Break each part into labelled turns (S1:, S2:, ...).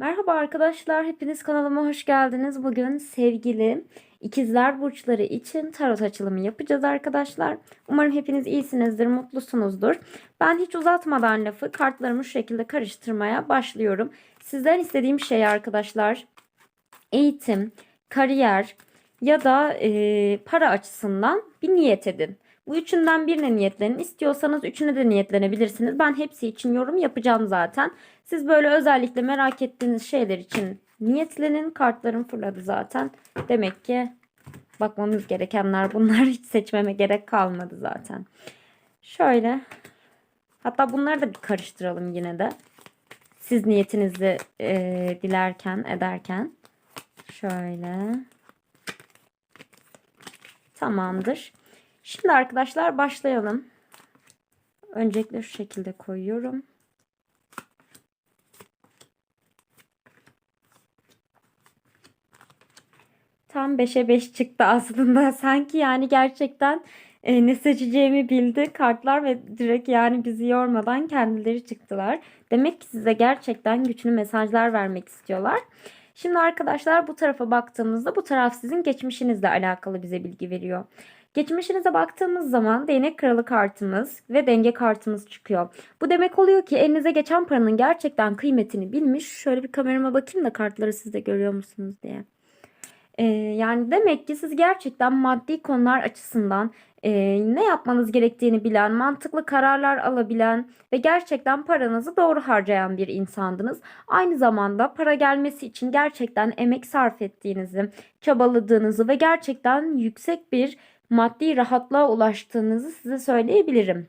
S1: Merhaba arkadaşlar, hepiniz kanalıma hoş geldiniz. Bugün sevgili ikizler burçları için tarot açılımı yapacağız arkadaşlar. Umarım hepiniz iyisinizdir, mutlusunuzdur. Ben hiç uzatmadan lafı kartlarımı şu şekilde karıştırmaya başlıyorum. Sizden istediğim şey arkadaşlar eğitim, kariyer ya da e, para açısından bir niyet edin. Bu üçünden birine niyetlenin. İstiyorsanız üçüne de niyetlenebilirsiniz. Ben hepsi için yorum yapacağım zaten. Siz böyle özellikle merak ettiğiniz şeyler için niyetlenin. Kartlarım fırladı zaten. Demek ki bakmamız gerekenler bunlar. Hiç seçmeme gerek kalmadı zaten. Şöyle. Hatta bunları da bir karıştıralım yine de. Siz niyetinizi e, dilerken, ederken. Şöyle. Tamamdır. Şimdi arkadaşlar başlayalım. Öncelikle şu şekilde koyuyorum. Tam 5'e 5 çıktı aslında. Sanki yani gerçekten e, ne seçeceğimi bildi kartlar ve direkt yani bizi yormadan kendileri çıktılar. Demek ki size gerçekten güçlü mesajlar vermek istiyorlar. Şimdi arkadaşlar bu tarafa baktığımızda bu taraf sizin geçmişinizle alakalı bize bilgi veriyor. Geçmişinize baktığımız zaman değnek kralı kartımız ve denge kartımız çıkıyor. Bu demek oluyor ki elinize geçen paranın gerçekten kıymetini bilmiş. Şöyle bir kamerama bakayım da kartları siz de görüyor musunuz diye. Ee, yani demek ki siz gerçekten maddi konular açısından e, ne yapmanız gerektiğini bilen, mantıklı kararlar alabilen ve gerçekten paranızı doğru harcayan bir insandınız. Aynı zamanda para gelmesi için gerçekten emek sarf ettiğinizi, çabaladığınızı ve gerçekten yüksek bir maddi rahatlığa ulaştığınızı size söyleyebilirim.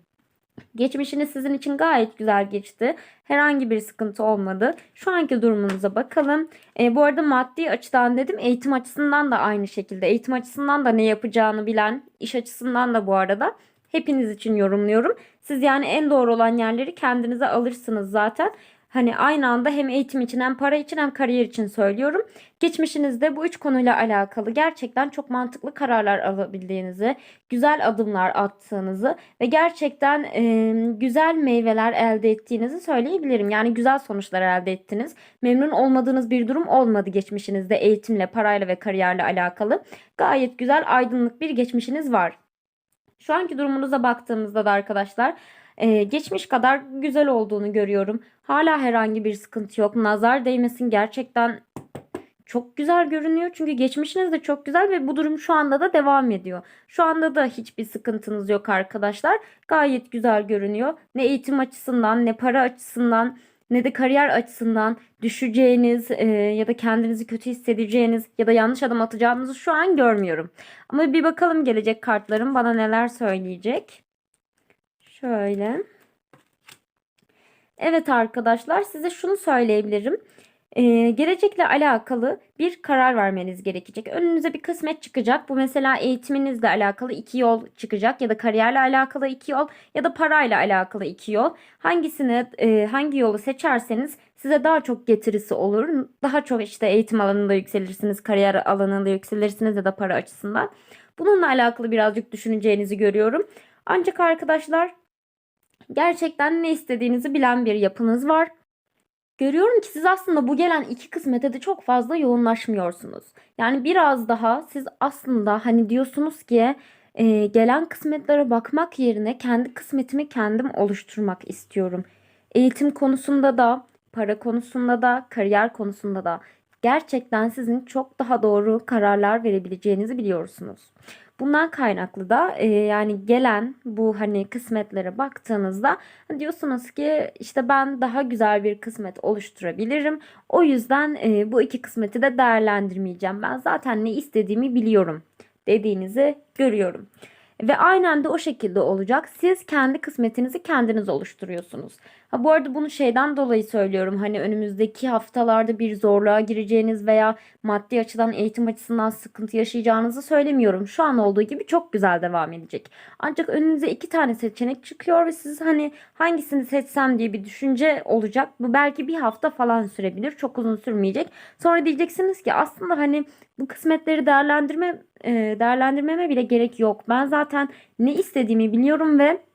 S1: Geçmişiniz sizin için gayet güzel geçti. Herhangi bir sıkıntı olmadı. Şu anki durumunuza bakalım. E, bu arada maddi açıdan dedim eğitim açısından da aynı şekilde. Eğitim açısından da ne yapacağını bilen, iş açısından da bu arada hepiniz için yorumluyorum. Siz yani en doğru olan yerleri kendinize alırsınız zaten. Hani aynı anda hem eğitim için hem para için hem kariyer için söylüyorum. Geçmişinizde bu üç konuyla alakalı gerçekten çok mantıklı kararlar alabildiğinizi, güzel adımlar attığınızı ve gerçekten e, güzel meyveler elde ettiğinizi söyleyebilirim. Yani güzel sonuçlar elde ettiniz. Memnun olmadığınız bir durum olmadı geçmişinizde eğitimle, parayla ve kariyerle alakalı. Gayet güzel aydınlık bir geçmişiniz var. Şu anki durumunuza baktığımızda da arkadaşlar ee, geçmiş kadar güzel olduğunu görüyorum. Hala herhangi bir sıkıntı yok. Nazar değmesin gerçekten çok güzel görünüyor. Çünkü geçmişiniz de çok güzel ve bu durum şu anda da devam ediyor. Şu anda da hiçbir sıkıntınız yok arkadaşlar. Gayet güzel görünüyor. Ne eğitim açısından ne para açısından ne de kariyer açısından düşeceğiniz e, ya da kendinizi kötü hissedeceğiniz ya da yanlış adım atacağınızı şu an görmüyorum. Ama bir bakalım gelecek kartlarım bana neler söyleyecek. Şöyle. Evet arkadaşlar size şunu söyleyebilirim. Ee, gelecekle alakalı bir karar vermeniz gerekecek. Önünüze bir kısmet çıkacak. Bu mesela eğitiminizle alakalı iki yol çıkacak ya da kariyerle alakalı iki yol ya da parayla alakalı iki yol. Hangisini e, hangi yolu seçerseniz size daha çok getirisi olur. Daha çok işte eğitim alanında yükselirsiniz, kariyer alanında yükselirsiniz ya da para açısından. Bununla alakalı birazcık düşüneceğinizi görüyorum. Ancak arkadaşlar Gerçekten ne istediğinizi bilen bir yapınız var. Görüyorum ki siz aslında bu gelen iki kısmete de çok fazla yoğunlaşmıyorsunuz. Yani biraz daha siz aslında hani diyorsunuz ki e, gelen kısmetlere bakmak yerine kendi kısmetimi kendim oluşturmak istiyorum. Eğitim konusunda da, para konusunda da, kariyer konusunda da gerçekten sizin çok daha doğru kararlar verebileceğinizi biliyorsunuz. Bundan kaynaklı da e, yani gelen bu hani kısmetlere baktığınızda diyorsunuz ki işte ben daha güzel bir kısmet oluşturabilirim. O yüzden e, bu iki kısmeti de değerlendirmeyeceğim. Ben zaten ne istediğimi biliyorum dediğinizi görüyorum. Ve aynen de o şekilde olacak. Siz kendi kısmetinizi kendiniz oluşturuyorsunuz. Ha bu arada bunu şeyden dolayı söylüyorum. Hani önümüzdeki haftalarda bir zorluğa gireceğiniz veya maddi açıdan eğitim açısından sıkıntı yaşayacağınızı söylemiyorum. Şu an olduğu gibi çok güzel devam edecek. Ancak önünüze iki tane seçenek çıkıyor ve siz hani hangisini seçsem diye bir düşünce olacak. Bu belki bir hafta falan sürebilir. Çok uzun sürmeyecek. Sonra diyeceksiniz ki aslında hani bu kısmetleri değerlendirme e, değerlendirmeme bile gerek yok. Ben zaten ne istediğimi biliyorum ve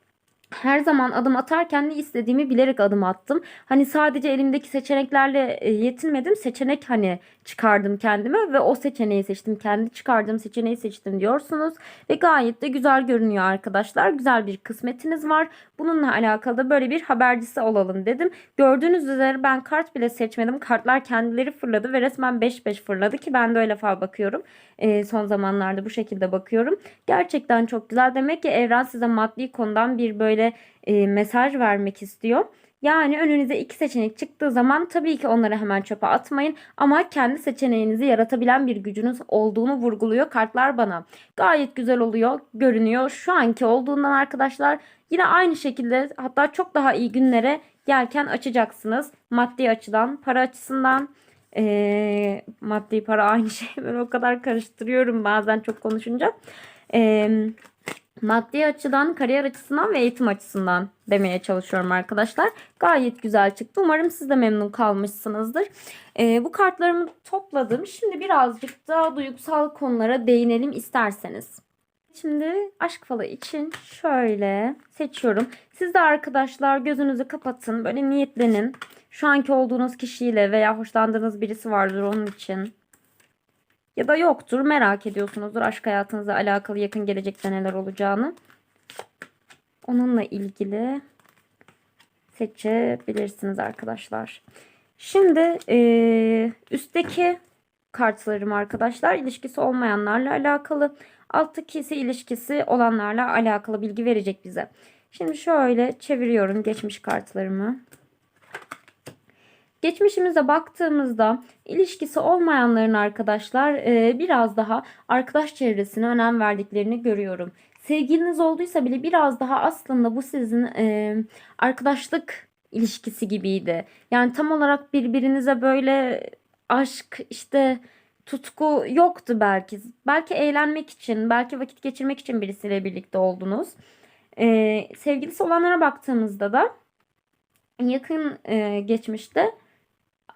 S1: her zaman adım atarken ne istediğimi bilerek adım attım. Hani sadece elimdeki seçeneklerle e, yetinmedim. Seçenek hani çıkardım kendime ve o seçeneği seçtim. Kendi çıkardığım seçeneği seçtim diyorsunuz. Ve gayet de güzel görünüyor arkadaşlar. Güzel bir kısmetiniz var. Bununla alakalı da böyle bir habercisi olalım dedim. Gördüğünüz üzere ben kart bile seçmedim. Kartlar kendileri fırladı ve resmen 5-5 fırladı ki ben de öyle fal bakıyorum. E, son zamanlarda bu şekilde bakıyorum. Gerçekten çok güzel. Demek ki evren size maddi konudan bir böyle e, mesaj vermek istiyor. Yani önünüze iki seçenek çıktığı zaman tabii ki onları hemen çöpe atmayın ama kendi seçeneğinizi yaratabilen bir gücünüz olduğunu vurguluyor kartlar bana. Gayet güzel oluyor, görünüyor. Şu anki olduğundan arkadaşlar yine aynı şekilde hatta çok daha iyi günlere yelken açacaksınız. Maddi açıdan, para açısından. E, maddi para aynı şey. Ben o kadar karıştırıyorum bazen çok konuşunca. Eee maddi açıdan, kariyer açısından ve eğitim açısından demeye çalışıyorum arkadaşlar. Gayet güzel çıktı. Umarım siz de memnun kalmışsınızdır. Ee, bu kartlarımı topladım. Şimdi birazcık da duygusal konulara değinelim isterseniz. Şimdi aşk falı için şöyle seçiyorum. Siz de arkadaşlar gözünüzü kapatın. Böyle niyetlenin. Şu anki olduğunuz kişiyle veya hoşlandığınız birisi vardır onun için ya da yoktur merak ediyorsunuzdur aşk hayatınızla alakalı yakın gelecekte neler olacağını. Onunla ilgili seçebilirsiniz arkadaşlar. Şimdi e, üstteki kartlarım arkadaşlar ilişkisi olmayanlarla alakalı. Alttaki ise ilişkisi olanlarla alakalı bilgi verecek bize. Şimdi şöyle çeviriyorum geçmiş kartlarımı. Geçmişimize baktığımızda ilişkisi olmayanların arkadaşlar e, biraz daha arkadaş çevresine önem verdiklerini görüyorum. Sevgiliniz olduysa bile biraz daha aslında bu sizin e, arkadaşlık ilişkisi gibiydi. Yani tam olarak birbirinize böyle aşk işte tutku yoktu belki. Belki eğlenmek için, belki vakit geçirmek için birisiyle birlikte oldunuz. E, sevgilisi olanlara baktığımızda da yakın e, geçmişte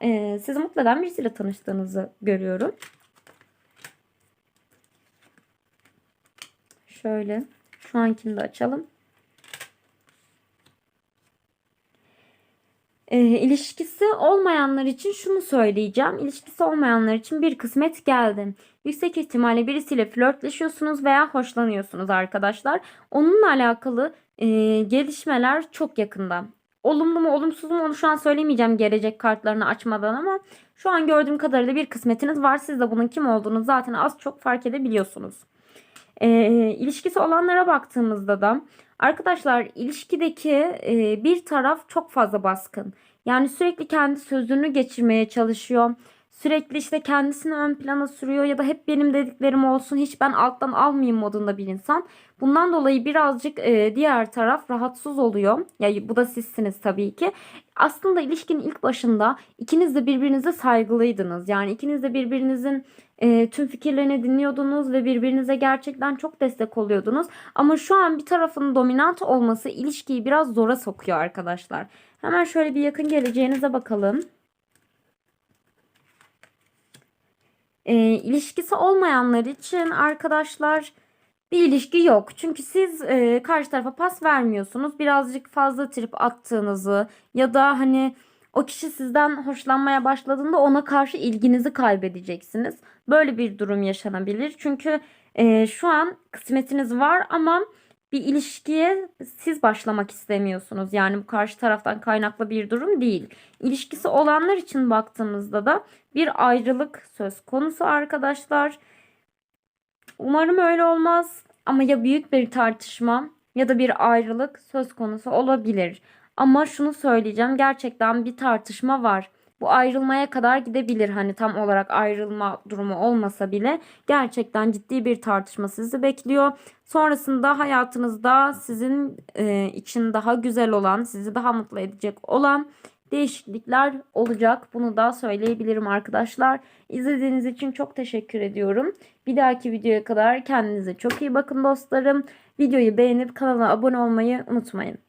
S1: e, sizi mutlu eden birisiyle tanıştığınızı görüyorum. Şöyle şu ankini de açalım. E, ilişkisi olmayanlar için şunu söyleyeceğim. İlişkisi olmayanlar için bir kısmet geldi. Yüksek ihtimalle birisiyle flörtleşiyorsunuz veya hoşlanıyorsunuz arkadaşlar. Onunla alakalı e, gelişmeler çok yakında. Olumlu mu olumsuz mu onu şu an söylemeyeceğim gelecek kartlarını açmadan ama şu an gördüğüm kadarıyla bir kısmetiniz var. Siz de bunun kim olduğunu zaten az çok fark edebiliyorsunuz. E, ilişkisi olanlara baktığımızda da arkadaşlar ilişkideki e, bir taraf çok fazla baskın. Yani sürekli kendi sözünü geçirmeye çalışıyor. Sürekli işte kendisini ön plana sürüyor ya da hep benim dediklerim olsun hiç ben alttan almayayım modunda bir insan. Bundan dolayı birazcık e, diğer taraf rahatsız oluyor. Ya bu da sizsiniz tabii ki. Aslında ilişkinin ilk başında ikiniz de birbirinize saygılıydınız. Yani ikiniz de birbirinizin e, tüm fikirlerini dinliyordunuz ve birbirinize gerçekten çok destek oluyordunuz. Ama şu an bir tarafın dominant olması ilişkiyi biraz zora sokuyor arkadaşlar. Hemen şöyle bir yakın geleceğinize bakalım. E, ilişkisi olmayanlar için arkadaşlar bir ilişki yok. Çünkü siz e, karşı tarafa pas vermiyorsunuz. Birazcık fazla trip attığınızı ya da hani o kişi sizden hoşlanmaya başladığında ona karşı ilginizi kaybedeceksiniz. Böyle bir durum yaşanabilir. Çünkü e, şu an kısmetiniz var ama bir ilişkiye siz başlamak istemiyorsunuz. Yani bu karşı taraftan kaynaklı bir durum değil. İlişkisi olanlar için baktığımızda da bir ayrılık söz konusu arkadaşlar. Umarım öyle olmaz ama ya büyük bir tartışma ya da bir ayrılık söz konusu olabilir. Ama şunu söyleyeceğim gerçekten bir tartışma var. Bu ayrılmaya kadar gidebilir. Hani tam olarak ayrılma durumu olmasa bile gerçekten ciddi bir tartışma sizi bekliyor. Sonrasında hayatınızda sizin e, için daha güzel olan, sizi daha mutlu edecek olan değişiklikler olacak. Bunu da söyleyebilirim arkadaşlar. İzlediğiniz için çok teşekkür ediyorum. Bir dahaki videoya kadar kendinize çok iyi bakın dostlarım. Videoyu beğenip kanala abone olmayı unutmayın.